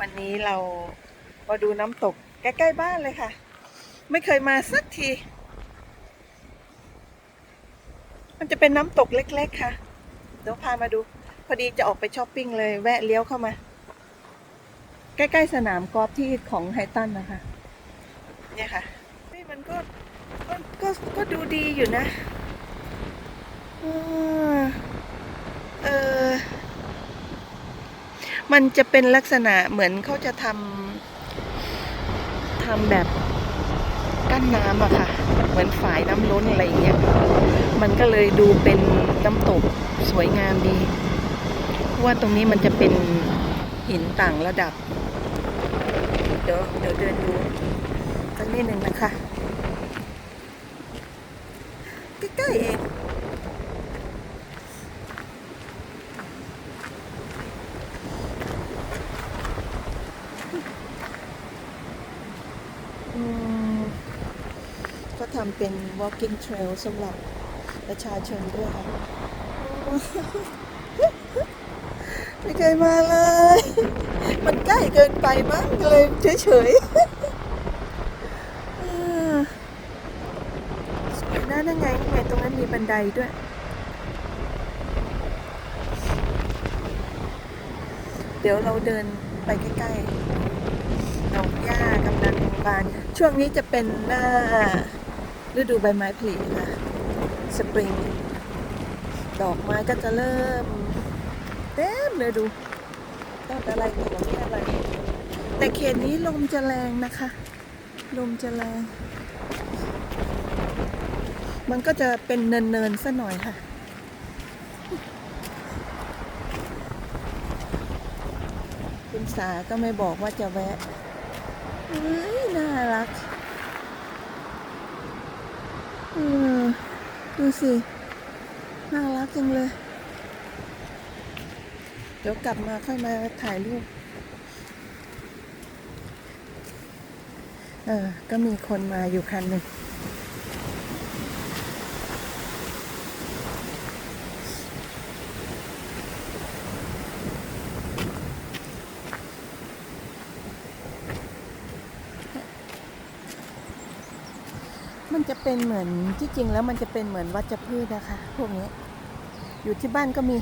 วันนี้เรามาดูน้ำตกใกล้ๆบ้านเลยค่ะ ไม่เคยมาสักที มันจะเป็นน้ำตกเล็ก ๆ ค่ะ เดี๋ยวพามาดู พอดีจะออกไปช้อปปิ้งเลยแวะเลี้ยวเข้ามา ใกล้ๆสนามกอล์ฟที่ของไฮตันนะคะ เนี่ยค่ะเฮ้ยมันก็ก็ก็ก็ดูดีอยู่นะ เออ มันจะเป็นลักษณะเหมือนเขาจะทำทำแบบกั้นน้ำอะค่ะ เหมือนฝายน้ำล้นอะไรอย่างเงี้ย มันก็เลยดูเป็นน้ำตกสวยงามดี ว่าตรงนี้มันจะเป็นหินต่างระดับ เดี๋ยวเดี๋ยวเดินดูสักนิดหนึ่งนะคะใกล้ๆเอง ก็ทำเป็น walking trail สำหรับประชาชนด้วยค่ะ ไม่เคยมาเลย มันใกล้เกินไปมั้งเลยเฉยๆสวยนะนั่นไงไงตรงนั้นมีบันไดด้วยเดี๋ยวเราเดินไปใกล้ๆดอกหญ้ากำลัง บานช่วงนี้จะเป็นหน้าฤดูใบไม้ผลิค่ะสปริง ดอกไม้ก็จะเริ่มเต็มเลยดูต้นอะไรต้นนี้อะไร แต่เขตนี้ลมจะแรงนะคะ ลมจะแรง มันก็จะเป็นเนินๆซะหน่อยค่ะคุณสาก็ไม่บอกว่าจะแวะ เฮ้ยน่ารักเออดูสิ น่ารักจังเลย เดี๋ยวกลับมาค่อยมาถ่ายรูป เออ ก็มีคนมาอยู่คันหนึ่ง มันจะเป็นเหมือนที่จริงแล้วมันจะเป็นเหมือนวัชพืชนะคะ พวกนี้ อยู่ที่บ้านก็มี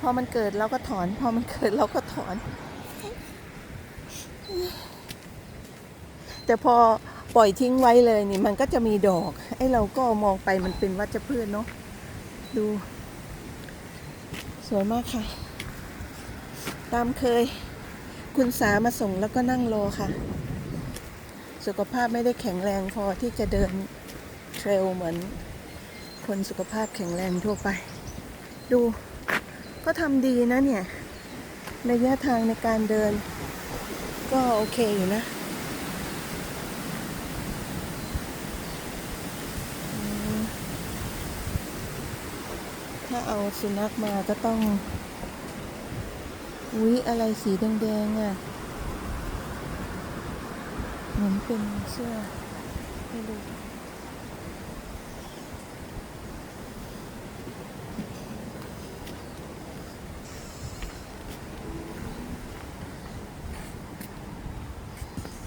พอมันเกิดเราก็ถอน พอมันเกิดเราก็ถอน แต่พอปล่อยทิ้งไว้เลยนี่ มันก็จะมีดอกไอ้เราก็มองไปมันเป็นวัชพืชเนาะดู สวยมากค่ะ ตามเคย คุณสามาส่งแล้วก็นั่งรอค่ะ สุขภาพไม่ได้แข็งแรงพอที่จะเดินเทรลเหมือน คนสุขภาพแข็งแรงทั่วไป ดูก็ทำดีนะเนี่ยระยะทางในการเดิน ก็โอเคอยู่นะถ้าเอาสุนัขมาก็ต้องอุ๊ยอะไรสีแดงๆอะ เหมือนเป็นเสื้อให้ดู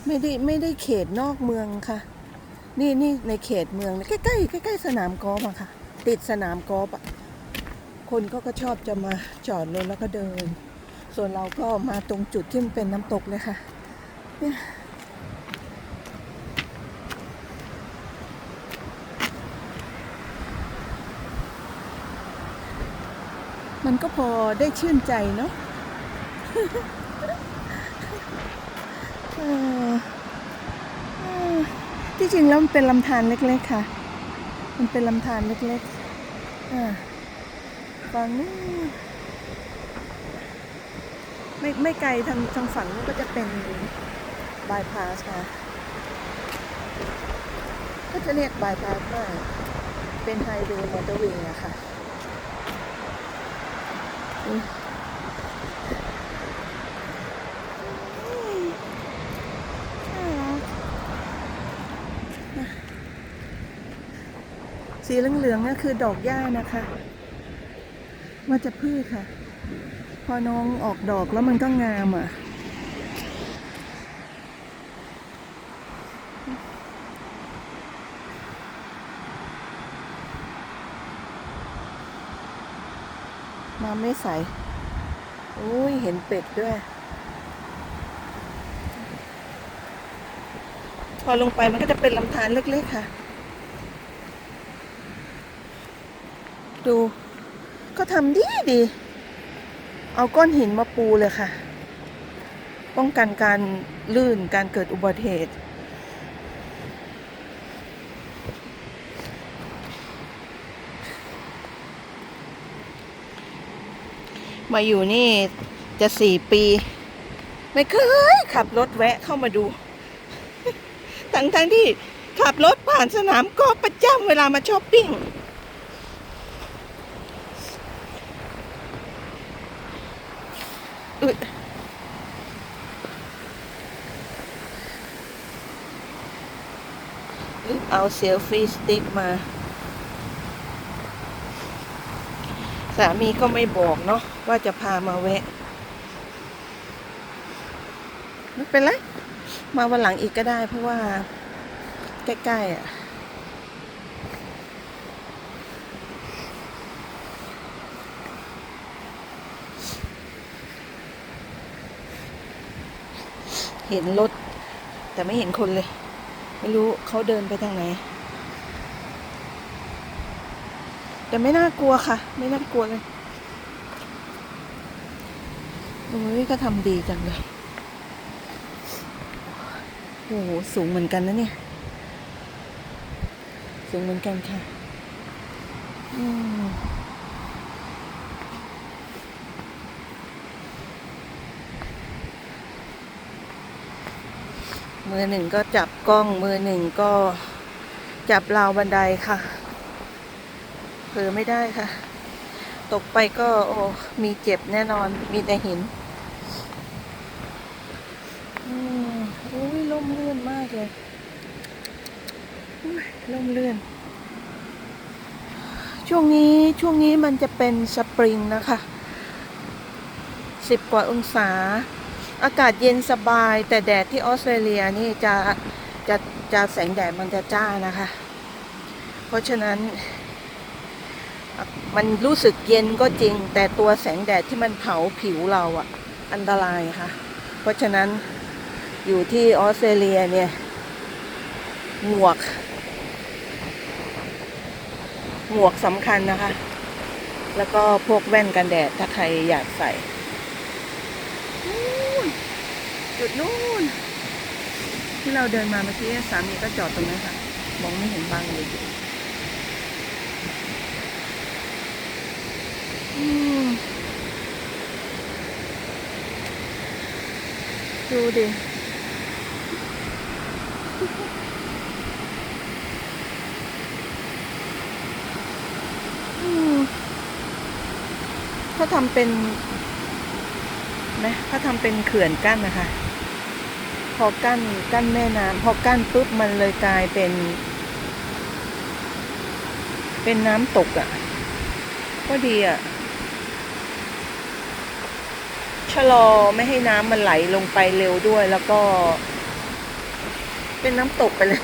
ไม่ได้ไม่ได้เขตนอกเมืองค่ะ นี่นี่ในเขตเมืองใกล้ใกล้ใกล้ใกล้สนามกอล์ฟอะค่ะ ติดสนามกอล์ฟอะคนก็ก็ชอบจะมาจอดรถแล้วก็เดิน ส่วนเราก็มาตรงจุดที่มันเป็นน้ำตกเลยค่ะ เนี่ย มันก็พอได้ชื่นใจเนาะที่จริงแล้วมันเป็นลำธารเล็ก ๆ ค่ะ มันเป็นลำธารเล็กๆอ่าฝั่งนู้นไม่ไม่ไกลทางทางฝั่งนู้นก็จะเป็นบายพาสค่ะ ก็จะเรียกบายพาสว่าเป็นไฮเวย์มอเตอร์เวย์อะค่ะ สีเหลืองๆนี่คือดอกหญ้านะคะว่าจะพืชค่ะ พอน้องออกดอกแล้วมันก็งามอะ น้ำไม่ใส อุ้ย เห็นเป็ดด้วย พอลงไปมันก็จะเป็นลำธารเล็กๆค่ะ ดู ก็ทำดีดี เอาก้อนหินมาปูเลยค่ะ ป้องกันการลื่นการเกิดอุบัติเหตุ มาอยู่นี่จะสี่ปี ไม่เคยขับรถแวะเข้ามาดู ทั้งทั้งที่ขับรถผ่านสนามกอล์ฟประจำเวลามาช้อปปิ้งเอาเซลฟี่สติ๊กมา สามีก็ไม่บอกเนาะว่าจะพามาแวะไม่เป็นไรมาวันหลังอีกก็ได้ เพราะว่า ใกล้ๆอะเห็นรถ แต่ไม่เห็นคนเลย ไม่รู้เขาเดินไปทางไหน แต่ไม่น่ากลัวค่ะ ไม่น่ากลัวเลยโอ้ยก็ทำดีจังเลยโอ้โหสูงเหมือนกันนะเนี่ย สูงเหมือนกันค่ะอืมมือหนึ่งก็จับกล้องมือหนึ่งก็จับราวบันไดค่ะ เผลอไม่ได้ค่ะ ตกไปก็โอ้มีเจ็บแน่นอน มีแต่หินอืมอุ้ยล่มเลื่อนมากเลยอุ้ยล่มเลื่อน ช่วงนี้ช่วงนี้มันจะเป็นสปริงนะคะสิบกว่าองศา อากาศเย็นสบาย แต่แดดที่ออสเตรเลียนี่จะจะจะแสงแดดมันจะจ้านะคะ เพราะฉะนั้น มันรู้สึกเย็นก็จริง แต่ตัวแสงแดดที่มันเผาผิวเราอะอันตรายค่ะ เพราะฉะนั้นอยู่ที่ออสเตรเลียเนี่ยหมวก หมวกสำคัญนะคะ แล้วก็พวกแว่นกันแดดถ้าใครอยากใส่นู่นจุดนู่นที่เราเดินมาเมื่อกี้สามีก็จอดตรงนั้นค่ะ มองไม่เห็นบางเลยอืม ดูดิอืมเขาทำเป็นนะเขาทำเป็นเขื่อนกั้นนะคะ พอกั้นกั้นแม่น้ำพอกั้นปุ๊บมันเลยกลายเป็น เป็นน้ำตกอะ่ะ ก็ดีอะ่ะ ชะลอไม่ให้น้ำมันไหลลงไปเร็วด้วยแล้วก็ เป็นน้ำตกไปเลย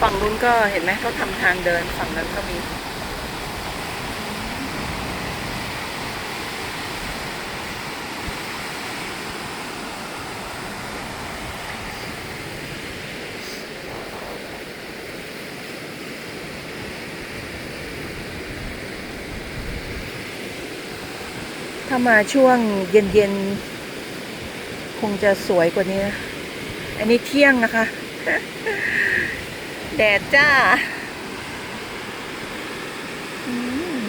ฝั่งนู้นก็เห็นไหมเขาทำทางเดินฝั่งนั้นก็มี ถ้ามาช่วงเย็นๆ คงจะสวยกว่านี้นะ อันนี้เที่ยงนะคะ แดดจ้าอม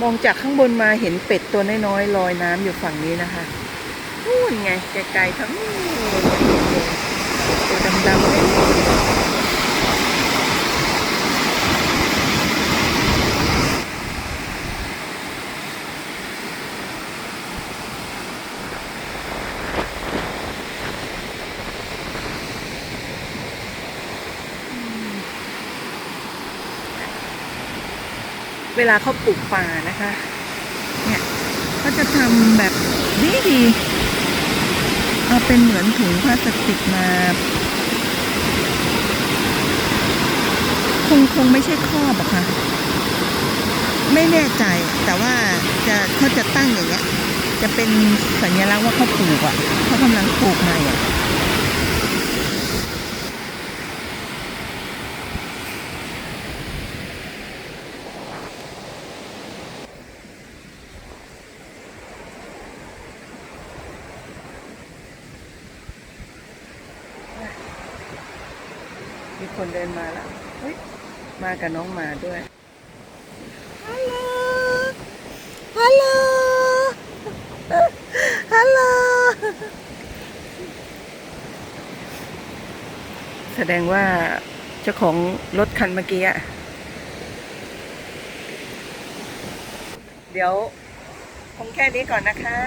มองจากข้างบนมาเห็นเป็ดตัวน้อยๆลอยน้ำอยู่ฝั่งนี้นะคะนู่นไงไกลๆทั้งนู่นตัวดำๆเลย เวลาเขาปลูกป่านะคะ เนี่ยก็จะทำแบบดีดีเอาเป็นเหมือนถุงพลาสติกมาคงคงไม่ใช่ครอบอะค่ะ ไม่แน่ใจแต่ว่าจะเขาจะตั้งอย่างเงี้ย จะเป็นสัญลักษณ์ว่าเขาปลูกอะเขากำลังปลูกใหม่อะ คนเดินมาแล้วเฮ้ยมากับน้องหมาด้วยฮัลโหลฮัลโหลฮัลโหลแสดงว่าเจ้าของรถคันเมื่อกี้อะเดี๋ยวคงแค่นี้ก่อนนะคะ